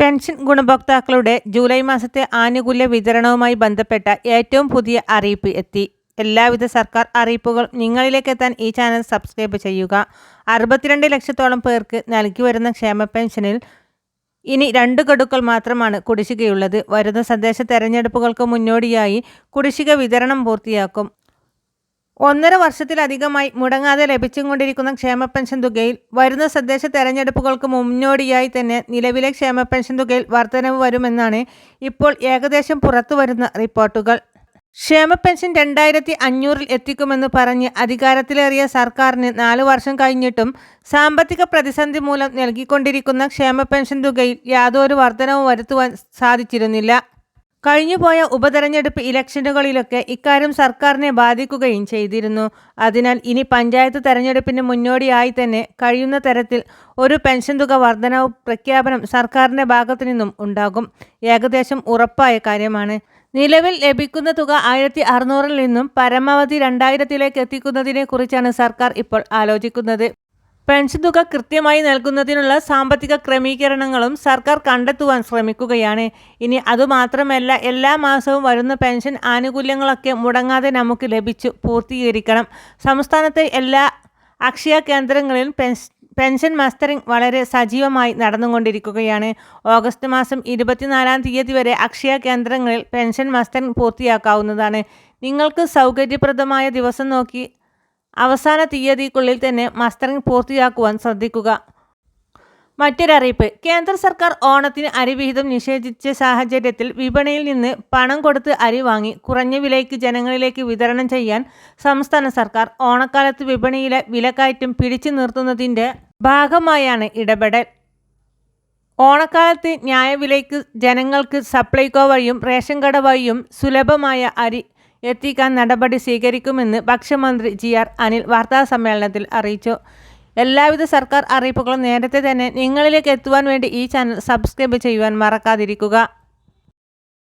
Pension ഗുണഭോക്താക്കളുടെ July മാസത്തെ ആനുകൂല്യ വിതരണവുമായി ബന്ധപ്പെട്ട ഏറ്റവും പുതിയ അറിയിപ്പ് എത്തി. എല്ലാവിധ സർക്കാർ അറിയിപ്പുകൾ നിങ്ങളിലേക്ക് എത്താൻ ഈ ചാനൽ സബ്സ്ക്രൈബ് ചെയ്യുക. അറുപത്തിരണ്ട് ലക്ഷത്തോളം പേർക്ക് നൽകി വരുന്ന ക്ഷേമ പെൻഷനിൽ ഇനി രണ്ട് ഗഡുക്കൾ മാത്രമാണ് കുടിശ്ശികയുള്ളത്. വരുന്ന സന്ദേശ തെരഞ്ഞെടുപ്പുകൾക്ക് മുന്നോടിയായി കുടിശ്ശിക വിതരണം പൂർത്തിയാക്കും. ഒന്നര വർഷത്തിലധികമായി മുടങ്ങാതെ ലഭിച്ചുകൊണ്ടിരിക്കുന്ന ക്ഷേമ പെൻഷൻ തുകയിൽ വരുന്ന തദ്ദേശ തെരഞ്ഞെടുപ്പുകൾക്ക് മുന്നോടിയായി തന്നെ നിലവിലെ ക്ഷേമ പെൻഷൻ തുകയിൽ വർധനവ് വരുമെന്നാണ് ഇപ്പോൾ ഏകദേശം പുറത്തുവരുന്ന റിപ്പോർട്ടുകൾ. ക്ഷേമ പെൻഷൻ രണ്ടായിരത്തി അഞ്ഞൂറിൽ എത്തിക്കുമെന്ന് പറഞ്ഞ് അധികാരത്തിലേറിയ സർക്കാരിന് നാലു വർഷം കഴിഞ്ഞിട്ടും സാമ്പത്തിക പ്രതിസന്ധി മൂലം നൽകിക്കൊണ്ടിരിക്കുന്ന ക്ഷേമ പെൻഷൻ തുകയിൽ യാതൊരു വർധനവും വരുത്തുവാൻ സാധിച്ചിരുന്നില്ല. കഴിഞ്ഞുപോയ ഉപതെരഞ്ഞെടുപ്പ് ഇലക്ഷനുകളിലൊക്കെ ഇക്കാര്യം സർക്കാരിനെ ബാധിക്കുകയും ചെയ്തിരുന്നു. അതിനാൽ ഇനി പഞ്ചായത്ത് തെരഞ്ഞെടുപ്പിന് മുന്നോടിയായി തന്നെ കഴിയുന്ന തരത്തിൽ ഒരു പെൻഷൻ തുക വർധനവ് പ്രഖ്യാപനം സർക്കാരിന്റെ ഭാഗത്തു നിന്നും ഉണ്ടാകും. ഏകദേശം ഉറപ്പായ കാര്യമാണ്. നിലവിൽ ലഭിക്കുന്ന തുക ആയിരത്തി അറുന്നൂറിൽ നിന്നും പരമാവധി രണ്ടായിരത്തിലേക്ക് എത്തിക്കുന്നതിനെ കുറിച്ചാണ് സർക്കാർ ഇപ്പോൾ ആലോചിക്കുന്നത്. പെൻഷൻ തുക കൃത്യമായി നൽകുന്നതിനുള്ള സാമ്പത്തിക ക്രമീകരണങ്ങളും സർക്കാർ കണ്ടെത്തുവാൻ ശ്രമിക്കുകയാണ്. ഇനി അതുമാത്രമല്ല എല്ലാ മാസവും വരുന്ന പെൻഷൻ ആനുകൂല്യങ്ങളൊക്കെ മുടങ്ങാതെ നമുക്ക് ലഭിച്ചു പൂർത്തീകരിക്കണം. സംസ്ഥാനത്തെ എല്ലാ അക്ഷയ കേന്ദ്രങ്ങളിലും പെൻഷൻ പെൻഷൻ മസ്റ്ററിംഗ് വളരെ സജീവമായി നടന്നുകൊണ്ടിരിക്കുകയാണ്. ഓഗസ്റ്റ് മാസം ഇരുപത്തിനാലാം തീയതി വരെ അക്ഷയ കേന്ദ്രങ്ങളിൽ പെൻഷൻ മസ്റ്ററിംഗ് പൂർത്തിയാക്കാവുന്നതാണ്. നിങ്ങൾക്ക് സൗകര്യപ്രദമായ ദിവസം നോക്കി അവസാന തീയതിക്കുള്ളിൽ തന്നെ മസ്റ്ററിംഗ് പൂർത്തിയാക്കുവാൻ ശ്രദ്ധിക്കുക. മറ്റൊരറിയിപ്പ്. കേന്ദ്ര സർക്കാർ ഓണത്തിന് അരിവിഹിതം നിഷേധിച്ച സാഹചര്യത്തിൽ വിപണിയിൽ നിന്ന് പണം കൊടുത്ത് അരി വാങ്ങി കുറഞ്ഞ വിലയ്ക്ക് ജനങ്ങളിലേക്ക് വിതരണം ചെയ്യാൻ സംസ്ഥാന സർക്കാർ ഓണക്കാലത്ത് വിപണിയിലെ വിലക്കയറ്റം പിടിച്ചു നിർത്തുന്നതിന്റെ ഭാഗമായാണ് ഇടപെടൽ. ഓണക്കാലത്ത് ന്യായവിലയ്ക്ക് ജനങ്ങൾക്ക് സപ്ലൈകോ വഴിയും റേഷൻ കട വഴിയും സുലഭമായ അരി എത്തിക്കാൻ നടപടി സ്വീകരിക്കുമെന്ന് ഭക്ഷ്യമന്ത്രി ജി ആർ അനിൽ വാർത്താസമ്മേളനത്തിൽ അറിയിച്ചു. എല്ലാവിധ സർക്കാർ അറിയിപ്പുകളും നേരത്തെ തന്നെ നിങ്ങളിലേക്ക് എത്തുവാൻ വേണ്ടി ഈ ചാനൽ സബ്സ്ക്രൈബ് ചെയ്യുവാൻ മറക്കാതിരിക്കുക.